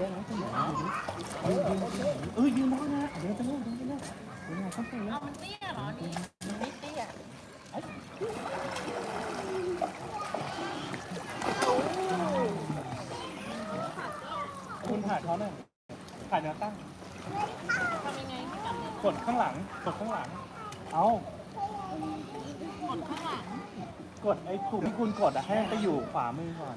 ได้ไหมต้นไหนยืนยืนยืนเออยืนได้นะเดินไปเรื่อยเดินไปเรื่อยเดินไปเขาไปแล้วมันเตี้ยเหรอนี่มันไม่เตี้ยคุณถ่ายเขาหน่อยถ่ายแนวตั้งทำยังไงกดข้างหลังกดข้างหลัง เอากดข้างหลัง กดไอ้ปุ่มที่คุณกดอะให้มันไปอยู่ขวามือก่อน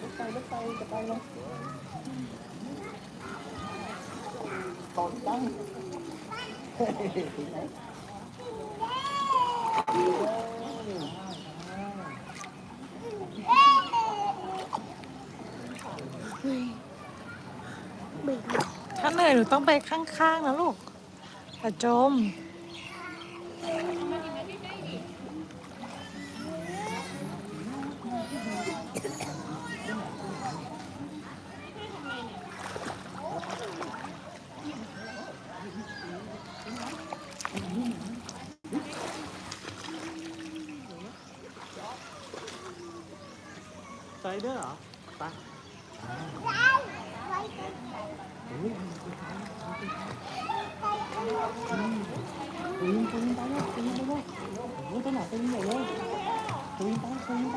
ลูกไปลูกไปจะไปแล้วตอนตั้งเฮ้ยไหนถ้าเหนื่อยหนูต้องไปข้างๆนะลูกอย่าจม สไลเดอร์เหรอไปปีนปีนไปเลยปีนไปเลยโอ้ยตัวหนาปีนใหญ่เลยปีนไปปีนไป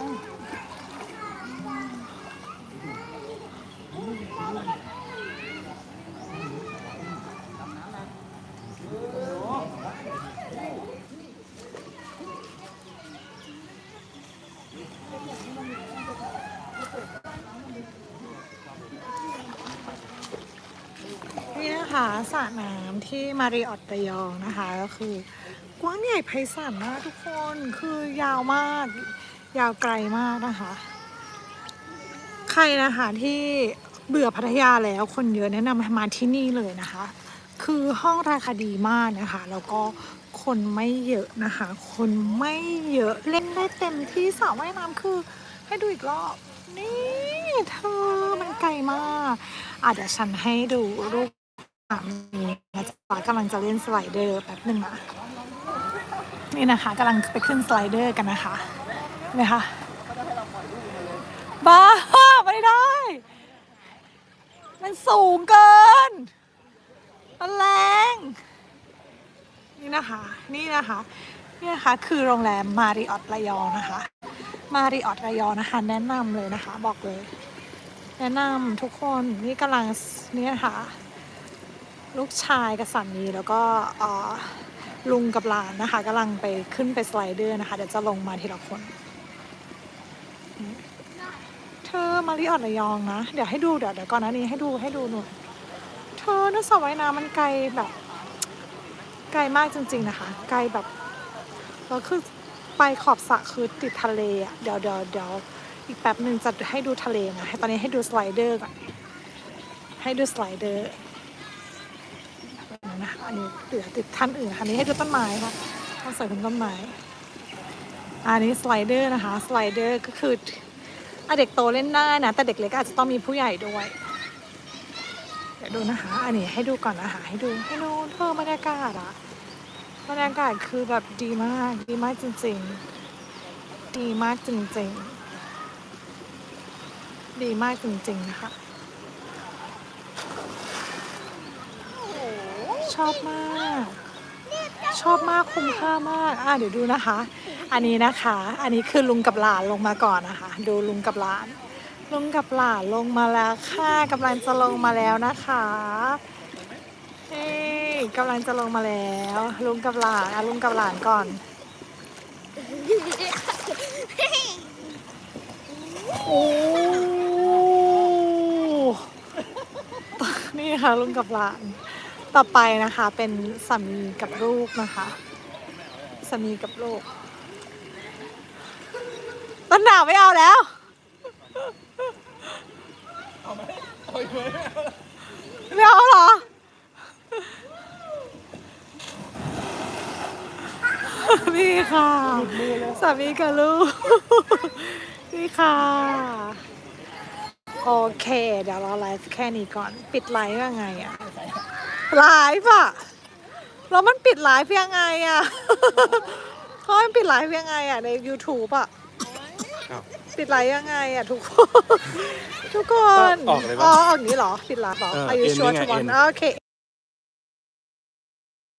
นี่ นะคะสระน้ำที่มาริออตระยองนะคะก็คือกว้างใหญ่ไพศาลมากทุกคนคือยาวมาก ยาวไกลมากนะคะ ใครนะคะที่เบื่อพัทยาแล้วคนเยอะแนะนำมาที่นี่เลยนะคะ คือห้องราคาดีมากนะคะ แล้วก็คนไม่เยอะนะคะ คนไม่เยอะเล่นได้เต็มที่สระว่ายน้ำคือ ให้ดูอีกรอบนี่เธอมันไกลมากอาจจะฉันให้ดูรูป สามีนะจ๊ะกำลังจะเล่นสไลเดอร์แป๊บหนึ่งนะนี่นะคะกำลังไปขึ้นสไลเดอร์กันนะคะเห็นไหมคะบ้าไม่ได้ มันสูงเกินมันแรง นี่นะคะ นี่นะคะ นี่นะคะ คือโรงแรมมาริออตระยองนะคะ มาริออตระยองนะคะ แนะนำเลยนะคะ บอกเลย แนะนำทุกคน นี่กำลังนี่นะคะ ลูกชายกับสามีแล้วก็ลุงกับหลานนะคะกำลังไปขึ้นไปสไลเดอร์นะคะเดี๋ยวจะลงมาทีละคน เธอมาริออตระยองนะ เดี๋ยวให้ดูเดี๋ยวเดี๋ยวก่อนนะนี่ให้ดูให้ดูหน่อยเธอนึกสระว่ายน้ำมันไกลแบบ ไกลมากจริง ๆนะคะ ไกลแบบแล้วคือไปขอบสระคือติดทะเลอะเดี๋ยวเดี๋ยวเดี๋ยวอีกแป๊บหนึ่งจะให้ดูทะเลนะตอนนี้ให้ดูสไลเดอร์ก่อนให้ดูสไลเดอร์ อันนี้เดี๋ยวติดท่านอื่นค่ะอันนี้ให้ดูต้นไม้ค่ะต้องใส่เป็นต้นไม้อันนี้สไลเดอร์นะคะสไลเดอร์ก็คืออเด็กโตเล่นได้นะแต่เด็กเล็กอาจจะต้องมีผู้ใหญ่ด้วยเดี๋ยวดูนะคะอันนี้ให้ดูก่อนนะคะให้ดูให้ดูเธอบรรยากาศอะบรรยากาศคือแบบดีมากดีมากจริง ๆ ดีมากจริง ๆ ดีมากจริงๆนะคะ อบมาก ชอบมากคุ้มค่ามาก อะเดี๋ยวดูนะคะ อันนี้นะคะ อันนี้คือลุงกับหลานลงมาก่อนนะคะ ดูลุงกับหลาน ลุงกับหลานลงมาแล้วค่ะกำลังจะลงมาแล้วนะคะเฮ้กำลังจะลงมาแล้ว ลุงกับหลานอะลุงกับหลานก่อนโอ้นี่ค่ะลุงกับหลาน ต่อไปนะคะเป็นสามีกับลูกนะคะสามีกับลูกต้นหนาวไม่เอาแล้วไม่เอาเหรอนี่ค่ะ สามีกับลูก นี่ค่ะ โอเค เดี๋ยวเราไลฟ์แค่นี้ก่อน ปิดไลฟ์ยังไงอะ ไลฟ์อะแล้วมันปิดไลฟ์ยังไงอะเขาให้ปิดไลฟ์ยังไงอะใน YouTube อะอ้าว ปิดไลฟ์ยังไงอะทุกคน ทุกคนออกเลยปะอ๋อออกนี้เหรอ ปิดไลฟ์เหรอ เออ Are you เอ็น sure นี่ไง to want เอ็นโอเค